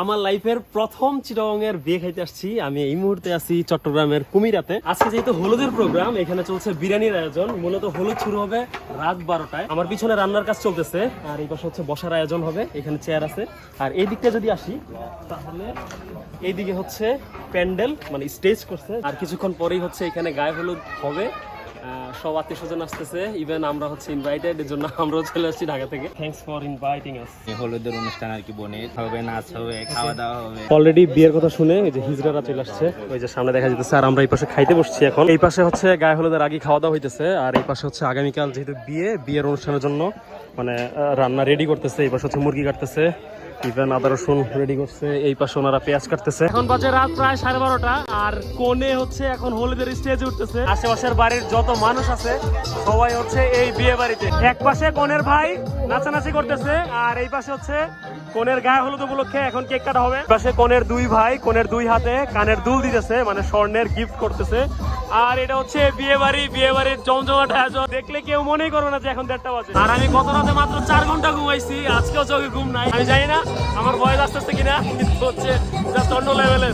আমার লাইফের প্রথম চিরঙের বিয়ে খাইতে আসছি। আমি এই মুহূর্তে আছি চট্টগ্রামের কুমিরাতে। আজকে যেহেতু হলুদের প্রোগ্রাম এখানে চলছে বিরিয়ানির আয়োজন। মূলত হলুদ শুরু হবে রাত বারোটায়। আমার পিছনে রান্নার কাজ চলতেছে, আর এই পাশে হচ্ছে বসার আয়োজন হবে। এখানে চেয়ার আছে। আর এই দিকটা যদি আসি, তাহলে এইদিকে হচ্ছে প্যান্ডেল মানে স্টেজ করছে। আর কিছুক্ষণ পরেই হচ্ছে এখানে গায়ে হলুদ হবে। সব আত্মীয় স্বজন আসতেছে। ইভেন আমরা হচ্ছে ইনভাইটেড এর জন্য আমরাও চলে আসছি ঢাকা থেকে। থ্যাংকস ফর ইনভাইটিং আস হলুদের অনুষ্ঠান আর কি বনে হবে নাচ হবে খাওয়া দাওয়া হবে। অলরেডি বিয়ের কথা শুনে ওই যে হিজড়ারা চলে আসছে। ওই যে সামনে দেখা যেতেছে আর আমরা এই পাশে খাইতে বসছি এখন। এই পাশে হচ্ছে গায়ে হলুদের আগে খাওয়া দাওয়া হইতেছে আর এই পাশে হচ্ছে আগামীকাল যেহেতু বিয়ে বিয়ের অনুষ্ঠানের জন্য মানে রান্না রেডি করতেছে এই পাশে হচ্ছে মুরগি কাটতেছে। ইভেন আদা রসুন রেডি করছে এই পাশে ওনারা পেঁয়াজ কাটতেছে। এখন বাজে রাত প্রায় সাড়ে বারোটা আর কোনে হচ্ছে এখন হলুদের স্টেজে উঠতেছে। আশেপাশের বাড়ির যত মানুষ আছে সবাই হচ্ছে এই বিয়ে বাড়িতে। এক পাশে কোনের ভাই নাচানাচি করতেছে আর এই পাশে হচ্ছে কোনের গায়ে হলুদ উপলক্ষে এখন কেক কাটা হবে। পাশে কোনের দুই ভাই কনের দুই হাতে কানের দুল দিতেছে মানে স্বর্ণের গিফট করতেছে। আর এটা হচ্ছে বিয়ে বাড়ি, বিয়ে বাড়ির জমজমাট আয়োজন। দেখলে কেউ মনেই করবে না যে এখন দেড়টা বাজে। আর আমি গত রাতে মাত্র চার ঘণ্টা ঘুমাইছি, আজকেও চোখে ঘুম নাই। আমি জানি না আমার বয়স আস্তে আস্তে কিনা হচ্ছে যা অন্য লেভেলের